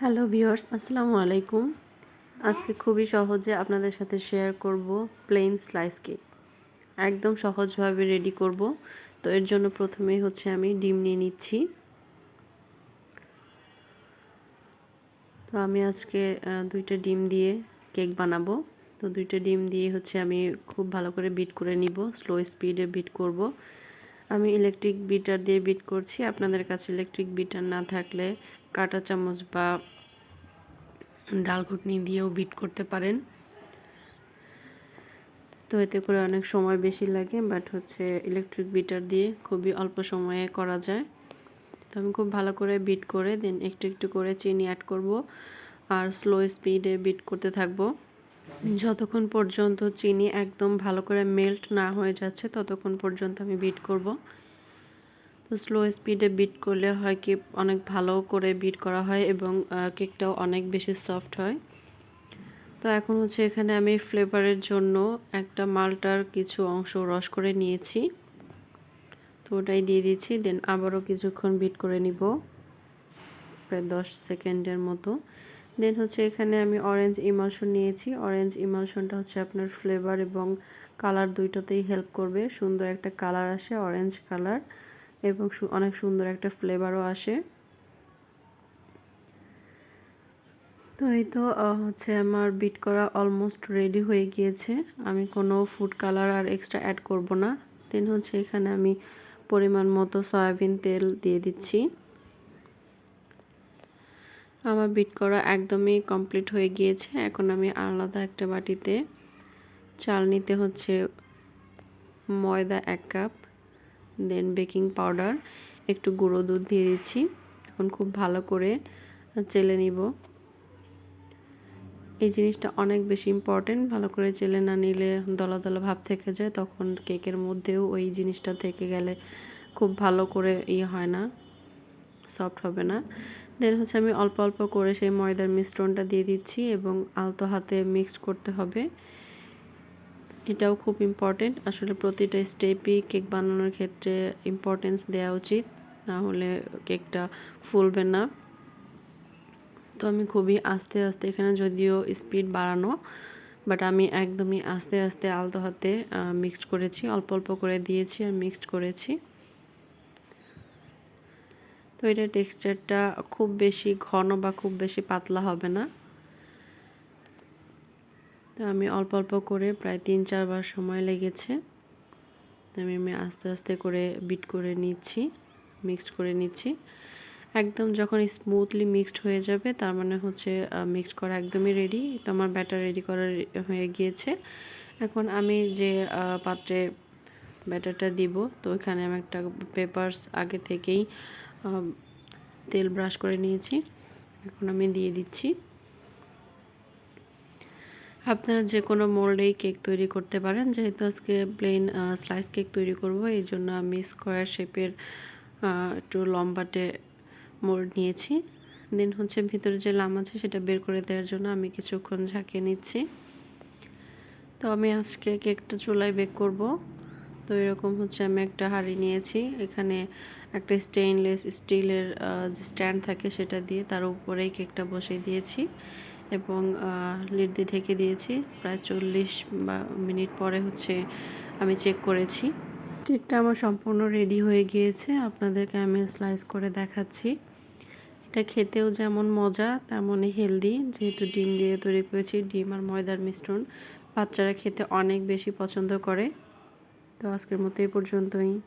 Hello viewers, আসসালামু আলাইকুম। আজকে খুবই সহজে আপনাদের সাথে শেয়ার করব প্লেন স্লাইস কেক একদম সহজভাবে রেডি করব। তো এর জন্য প্রথমেই হচ্ছে আমি ডিম নিয়ে নিচ্ছি। তো আমি আজকে দুইটা ডিম দিয়ে কেক বানাবো। তো দুইটা ডিম দিয়ে হচ্ছে আমি খুব ভালো করে বিট করে নিব। স্লো স্পিডে বিট করব। আমি ইলেকট্রিক বিটার দিয়ে বিট করছি। আপনাদের কাছে ইলেকট্রিক বিটার না থাকলে কাঁটা চামচ বা ডাল ঘুটনি দিয়েও বিট করতে পারেন। তো এতে করে অনেক সময় বেশি লাগে বাট হচ্ছে ইলেকট্রিক বিটার দিয়ে খুবই অল্প সময়ে করা যায়। তো আমি খুব ভালো করে বিট করে দেন একটু একটু করে চিনি অ্যাড করব আর স্লো স্পিডে বিট করতে থাকব। যতক্ষণ পর্যন্ত চিনি একদম ভালো করে মেল্ট না হয়ে যাচ্ছে, ততক্ষণ পর্যন্ত আমি বিট করব। তো স্লো স্পিডে বিট করলে হয় কি অনেক ভালো করে বিট করা হয় এবং কেকটাও অনেক বেশি সফট হয়। তো এখন হচ্ছে এখানে আমি ফ্লেভারের জন্য একটা মালটার কিছু অংশ রস করে নিয়েছি। তো ওটাই দিয়ে দিচ্ছি দেন আবারও কিছুক্ষণ বিট করে নিব, প্রায় দশ সেকেন্ডের মতো। দেন হচ্ছে এখানে আমি অরেঞ্জ ইমালশন নিয়েছি। অরেঞ্জ ইমালশনটা হচ্ছে আপনার ফ্লেভার এবং কালার দুইটাতেই হেল্প করবে। সুন্দর একটা কালার আসে অরেঞ্জ কালার এবং অনেক সুন্দর একটা ফ্লেভারও আসে। তো এই তো হচ্ছে আমার বিট করা অলমোস্ট রেডি হয়ে গিয়েছে। আমি কোনো ফুড কালার আর এক্সট্রা অ্যাড করব না। দেন হচ্ছে এখানে আমি পরিমাণ মতো সয়াবিন তেল দিয়ে দিচ্ছি। আমার বিট করা একদমই কমপ্লিট হয়ে গিয়েছে। এখন আমি আলাদা একটা বাটিতে চাল নিতে হচ্ছে ময়দা এক কাপ দেন বেকিং পাউডার একটু গুঁড়ো দুধ দিয়ে দিচ্ছি। এখন খুব ভালো করে চেলে নিব। এই জিনিসটা অনেক বেশি ইম্পর্টেন্ট ভালো করে চেলে না নিলে দলা দলা ভাব থেকে যায়, তখন কেকের মধ্যেও ওই জিনিসটা থেকে গেলে খুব ভালো করে ইয়ে হয় না সফট হবে না। দেন হচ্ছে আমি অল্প অল্প করে সেই ময়দার মিশ্রণটা দিয়ে দিচ্ছি এবং আলতো হাতে মিক্সড করতে হবে। এটাও খুব ইম্পর্টেন্ট আসলে প্রতিটা স্টেপই কেক বানানোর ক্ষেত্রে ইম্পর্টেন্স দেওয়া উচিত। না হলে কেকটা ফুলবে না। তো আমি খুবই আস্তে আস্তে এখানে যদিও স্পিড বাড়ানো বাট আমি একদমই আস্তে আস্তে আলতো হাতে মিক্সড করেছি। অল্প অল্প করে দিয়েছি আর মিক্সড করেছি। তো এটা টেক্সচারটা খুব বেশি ঘন বা খুব বেশি পাতলা হবে না। তো আমি অল্প অল্প করে প্রায় তিন চারবার সময় লেগেছে। তো আমি আমি আস্তে আস্তে করে বিট করে নিচ্ছি মিক্সড করে নিচ্ছি। একদম যখন স্মুথলি মিক্সড হয়ে যাবে, তার মানে হচ্ছে মিক্সড করা একদমই রেডি তো আমার ব্যাটার রেডি করা হয়ে গিয়েছে। এখন আমি যে পাত্রে ব্যাটারটা দিব, তো ওইখানে আমি একটা পেপারস আগে থেকেই তেল ব্রাশ করে নিয়েছি। এখন আমি দিয়ে দিচ্ছি। আপনারা যে কোনো মোল্ডেই কেক তৈরি করতে পারেন, যেহেতু আজকে প্লেন স্লাইস কেক তৈরি করব, এই জন্য আমি স্কোয়ার শেপের একটু লম্বাটে মোল্ড নিয়েছি। দেন হচ্ছে ভিতরে যে লাম আছে সেটা বের করে দেওয়ার জন্য আমি কিছুক্ষণ ঝাঁকিয়ে নিচ্ছি। তো আমি আজকে কেকটা চুলায় বেক করব। তো এরকম হচ্ছে আমি একটা হাঁড়ি নিয়েছি, এখানে একটা স্টেইনলেস স্টিলের যে স্ট্যান্ড থাকে সেটা দিয়ে তার উপরেই কেকটা বসিয়ে দিয়েছি। এবং লিড দিয়ে ঢেকে দিয়েছি। প্রায় চল্লিশ বা মিনিট পরে হচ্ছে আমি চেক করেছি। কেকটা আমার সম্পূর্ণ রেডি হয়ে গিয়েছে। আপনাদেরকে আমি স্লাইস করে দেখাচ্ছি। এটা খেতেও যেমন মজা, তেমনই হেলদি যেহেতু ডিম দিয়ে তৈরি করেছি, ডিম আর ময়দার মিশ্রণ বাচ্চারা খেতে অনেক বেশি পছন্দ করে। তো আজকের মতো এই পর্যন্তই।